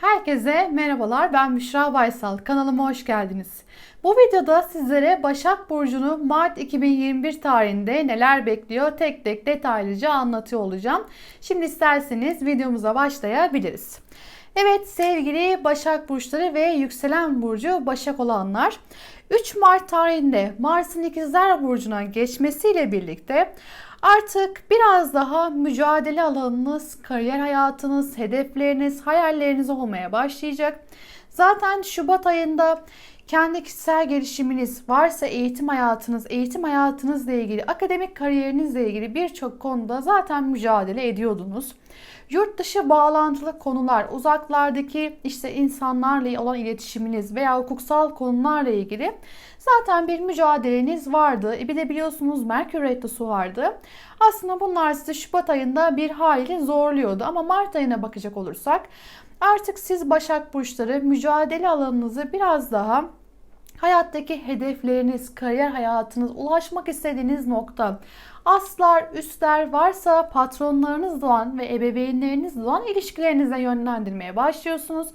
Herkese merhabalar. Ben Büşra Baysal. Kanalıma hoş geldiniz. Bu videoda sizlere Başak Burcu'nu Mart 2021 tarihinde neler bekliyor tek tek detaylıca anlatıyor olacağım. Şimdi isterseniz videomuza başlayabiliriz. Evet sevgili Başak Burçları ve yükselen burcu Başak olanlar 3 Mart tarihinde Mars'ın İkizler Burcu'na geçmesiyle birlikte Artık biraz daha mücadele alanınız, kariyer hayatınız, hedefleriniz, hayalleriniz olmaya başlayacak. Zaten Şubat ayında kendi kişisel gelişiminiz varsa eğitim hayatınız, eğitim hayatınızla ilgili, akademik kariyerinizle ilgili birçok konuda zaten mücadele ediyordunuz. Yurt dışı bağlantılı konular, uzaklardaki işte insanlarla olan iletişiminiz veya hukuksal konularla ilgili zaten bir mücadeleniz vardı. E bir de biliyorsunuz Merkür Retrosu vardı. Aslında bunlar sizi Şubat ayında bir hayli zorluyordu ama Mart ayına bakacak olursak artık siz Başak Burçları mücadele alanınızı biraz daha hayattaki hedefleriniz, kariyer hayatınız, ulaşmak istediğiniz nokta, aslar, üstler varsa patronlarınızla olan ve ebeveynlerinizle olan ilişkilerinize yönlendirmeye başlıyorsunuz.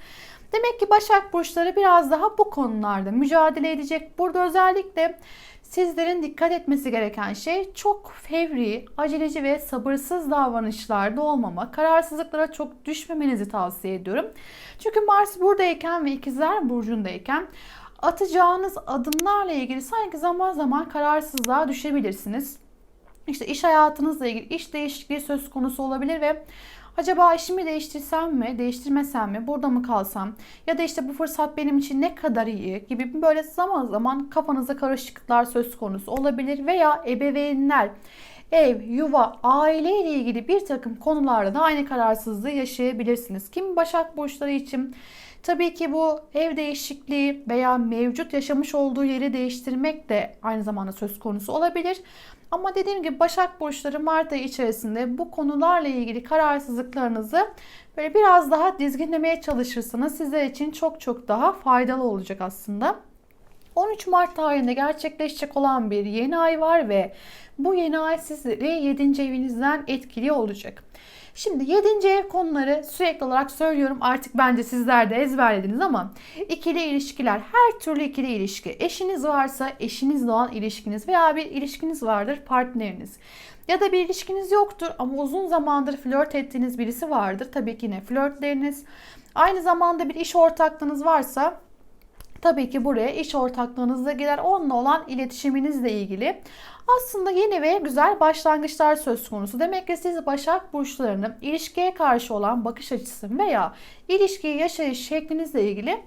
Demek ki Başak Burçları biraz daha bu konularda mücadele edecek. Burada özellikle sizlerin dikkat etmesi gereken şey çok fevri, aceleci ve sabırsız davranışlarda olmama, kararsızlıklara çok düşmemenizi tavsiye ediyorum. Çünkü Mars buradayken ve ikizler burcundayken atacağınız adımlarla ilgili sanki zaman zaman kararsızlığa düşebilirsiniz. İşte iş hayatınızla ilgili iş değişikliği söz konusu olabilir ve acaba işimi değiştirsem mi, değiştirmesem mi, burada mı kalsam ya da işte bu fırsat benim için ne kadar iyi gibi böyle zaman zaman kafanızda karışıklıklar söz konusu olabilir veya ebeveynler ev, yuva, aile ile ilgili bir takım konularda da aynı kararsızlığı yaşayabilirsiniz. Kim Başak Burçları için Tabii ki bu ev değişikliği veya mevcut yaşamış olduğu yeri değiştirmek de aynı zamanda söz konusu olabilir. Ama dediğim gibi Başak Burçları Mart ayı içerisinde bu konularla ilgili kararsızlıklarınızı böyle biraz daha dizginlemeye çalışırsanız sizler için çok çok daha faydalı olacak aslında. 13 Mart tarihinde gerçekleşecek olan bir yeni ay var ve bu yeni ay sizleri 7. evinizden etkili olacak. Şimdi 7. ev konuları sürekli olarak söylüyorum artık bence sizler de ezberlediniz ama ikili ilişkiler her türlü ikili ilişki eşiniz varsa eşinizle olan ilişkiniz veya bir ilişkiniz vardır partneriniz ya da bir ilişkiniz yoktur ama uzun zamandır flört ettiğiniz birisi vardır tabii ki yine flörtleriniz aynı zamanda bir iş ortaklığınız varsa tabii ki buraya iş ortaklığınızda girer. Onunla olan iletişiminizle ilgili aslında yeni ve güzel başlangıçlar söz konusu. Demek ki siz Başak Burçlarının ilişkiye karşı olan bakış açısı veya ilişkiyi yaşayış şeklinizle ilgili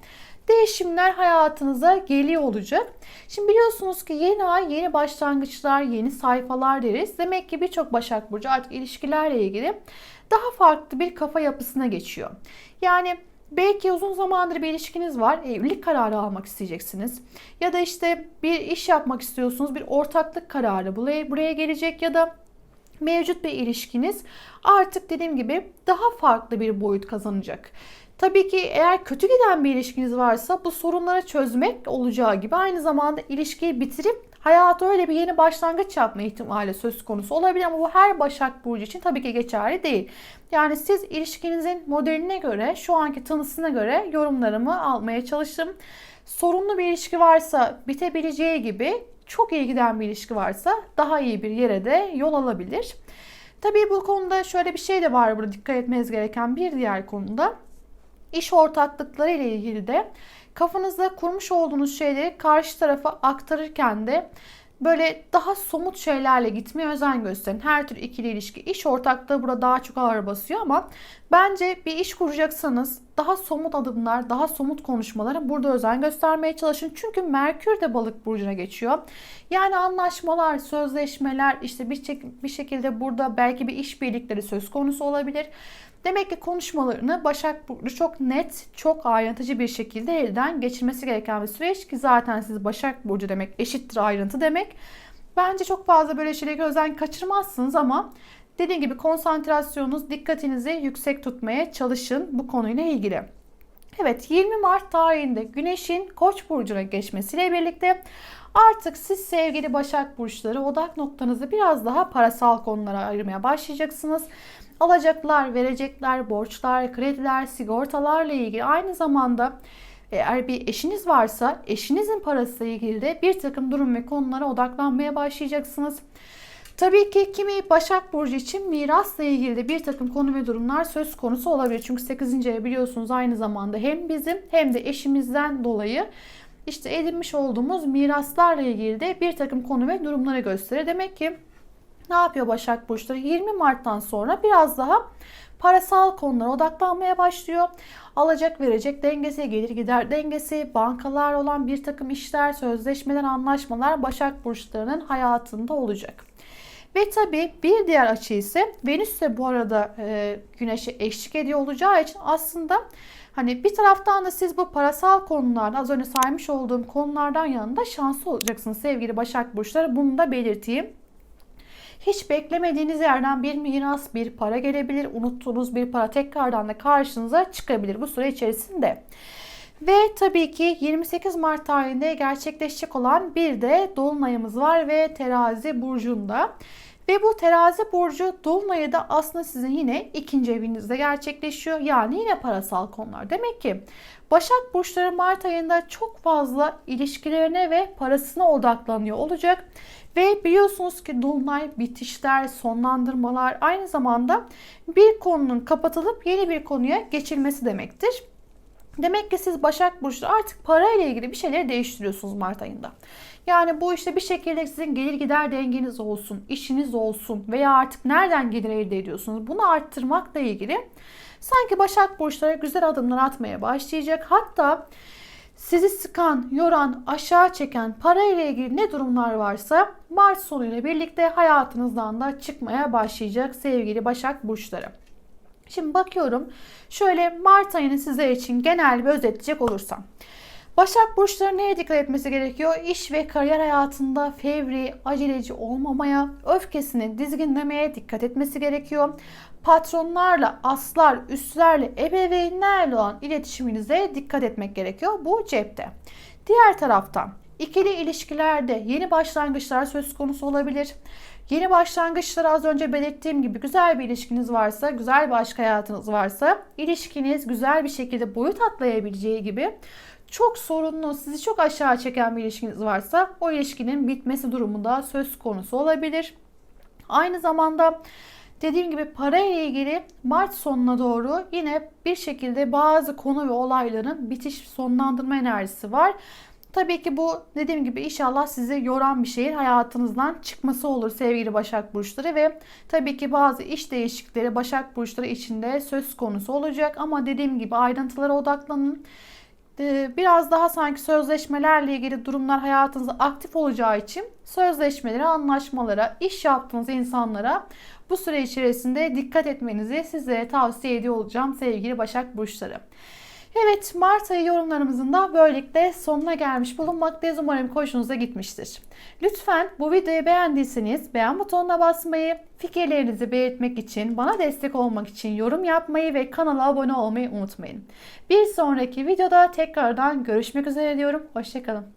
değişimler hayatınıza geliyor olacak. Şimdi biliyorsunuz ki yeni ay yeni başlangıçlar, yeni sayfalar deriz. Demek ki birçok Başak Burcu artık ilişkilerle ilgili daha farklı bir kafa yapısına geçiyor. Yani Belki uzun zamandır bir ilişkiniz var. Evlilik kararı almak isteyeceksiniz. Ya da işte bir iş yapmak istiyorsunuz. Bir ortaklık kararı buraya, gelecek ya da mevcut bir ilişkiniz artık dediğim gibi daha farklı bir boyut kazanacak. Tabii ki eğer kötü giden bir ilişkiniz varsa bu sorunları çözmek olacağı gibi aynı zamanda ilişkiyi bitirip hayata öyle bir yeni başlangıç yapma ihtimali söz konusu olabilir ama bu her Başak Burcu için tabii ki geçerli değil. Yani siz ilişkinizin modeline göre, şu anki tanısına göre yorumlarımı almaya çalıştım. Sorunlu bir ilişki varsa bitebileceği gibi çok iyi giden bir ilişki varsa daha iyi bir yere de yol alabilir. Tabii bu konuda şöyle bir şey de var burada dikkat etmeniz gereken bir diğer konuda. İş ortaklıkları ile ilgili de kafanızda kurmuş olduğunuz şeyleri karşı tarafa aktarırken de böyle daha somut şeylerle gitmeye özen gösterin. Her tür ikili ilişki, iş ortaklığı burada daha çok ağır basıyor ama bence bir iş kuracaksanız daha somut adımlar, daha somut konuşmalara burada özen göstermeye çalışın. Çünkü Merkür de balık burcuna geçiyor. Yani anlaşmalar, sözleşmeler, işte bir, bir şekilde burada belki bir iş birlikleri söz konusu olabilir. Demek ki konuşmalarını Başak Burcu çok net, çok ayrıntıcı bir şekilde elden geçirmesi gereken bir süreç ki zaten siz Başak Burcu demek eşittir ayrıntı demek. Bence çok fazla böyle şeyleri gözden kaçırmazsınız ama dediğim gibi konsantrasyonunuz, dikkatinizi yüksek tutmaya çalışın bu konuyla ilgili. Evet 20 Mart tarihinde Güneş'in Koç burcuna geçmesiyle birlikte artık siz sevgili Başak burçları odak noktanızı biraz daha parasal konulara ayırmaya başlayacaksınız. Alacaklar, verecekler, borçlar, krediler, sigortalarla ilgili aynı zamanda eğer bir eşiniz varsa eşinizin parasıyla ilgili de bir takım durum ve konulara odaklanmaya başlayacaksınız. Tabii ki kimi Başak Burcu için mirasla ilgili de bir takım konu ve durumlar söz konusu olabilir. Çünkü 8. ev biliyorsunuz aynı zamanda hem bizim hem de eşimizden dolayı işte edinmiş olduğumuz miraslarla ilgili de bir takım konu ve durumları gösterir. Demek ki ne yapıyor Başak Burçları? 20 Mart'tan sonra biraz daha parasal konulara odaklanmaya başlıyor. Alacak verecek dengesi, gelir gider dengesi, bankalar olan bir takım işler, sözleşmeler, anlaşmalar Başak Burçlarının hayatında olacak. Ve tabii bir diğer açı ise Venüs ise bu arada e, Güneş'e eşlik ediyor olacağı için aslında hani bir taraftan da siz bu parasal konularda az önce saymış olduğum konulardan yanında şanslı olacaksınız sevgili Başak Burçları. Bunu da belirteyim. Hiç beklemediğiniz yerden bir miras, bir para gelebilir. Unuttuğunuz bir para tekrardan da karşınıza çıkabilir bu süre içerisinde. Ve tabii ki 28 Mart tarihinde gerçekleşecek olan bir de dolunayımız var ve terazi burcunda. Ve bu terazi burcu dolunayı da aslında sizin yine ikinci evinizde gerçekleşiyor. Yani yine parasal konular. Demek ki Başak burçları Mart ayında çok fazla ilişkilerine ve parasına odaklanıyor olacak. Ve biliyorsunuz ki dolunay bitişler, sonlandırmalar aynı zamanda bir konunun kapatılıp yeni bir konuya geçilmesi demektir. Demek ki siz Başak Burcu artık para ile ilgili bir şeyleri değiştiriyorsunuz Mart ayında. Yani bu işte bir şekilde sizin gelir gider dengeniz olsun, işiniz olsun veya artık nereden gelir elde ediyorsunuz bunu arttırmakla ilgili sanki Başak Burçları güzel adımlar atmaya başlayacak. Hatta sizi sıkan, yoran, aşağı çeken para ile ilgili ne durumlar varsa Mart sonuyla birlikte hayatınızdan da çıkmaya başlayacak sevgili Başak Burçları. Şimdi bakıyorum şöyle Mart ayını sizler için genel bir özetleyecek olursam. Başak burçları neye dikkat etmesi gerekiyor? İş ve kariyer hayatında fevri, aceleci olmamaya, öfkesini dizginlemeye dikkat etmesi gerekiyor. Patronlarla, aslar, üstlerle, ebeveynlerle olan iletişiminize dikkat etmek gerekiyor. Bu cepte. Diğer taraftan ikili ilişkilerde yeni başlangıçlar söz konusu olabilir. Yeni başlangıçları az önce belirttiğim gibi güzel bir ilişkiniz varsa, güzel bir aşk hayatınız varsa, ilişkiniz güzel bir şekilde boyut atlayabileceği gibi çok sorunlu, sizi çok aşağı çeken bir ilişkiniz varsa o ilişkinin bitmesi durumunda söz konusu olabilir. Aynı zamanda dediğim gibi para ile ilgili Mart sonuna doğru yine bir şekilde bazı konu ve olayların bitiş sonlandırma enerjisi var. Tabii ki bu dediğim gibi inşallah sizi yoran bir şeyin hayatınızdan çıkması olur sevgili Başak Burçları ve tabii ki bazı iş değişiklikleri Başak Burçları içinde söz konusu olacak ama dediğim gibi ayrıntılara odaklanın. Ee, biraz daha sanki sözleşmelerle ilgili durumlar hayatınızda aktif olacağı için sözleşmelere, anlaşmalara, iş yaptığınız insanlara bu süre içerisinde dikkat etmenizi sizlere tavsiye ediyor olacağım sevgili Başak Burçları. Evet Mart ayı yorumlarımızın da böylelikle sonuna gelmiş bulunmaktayız. Umarım hoşunuza gitmiştir. Lütfen bu videoyu beğendiyseniz beğen butonuna basmayı, fikirlerinizi belirtmek için, bana destek olmak için yorum yapmayı ve kanala abone olmayı unutmayın. Bir sonraki videoda tekrardan görüşmek üzere diyorum. Hoşçakalın.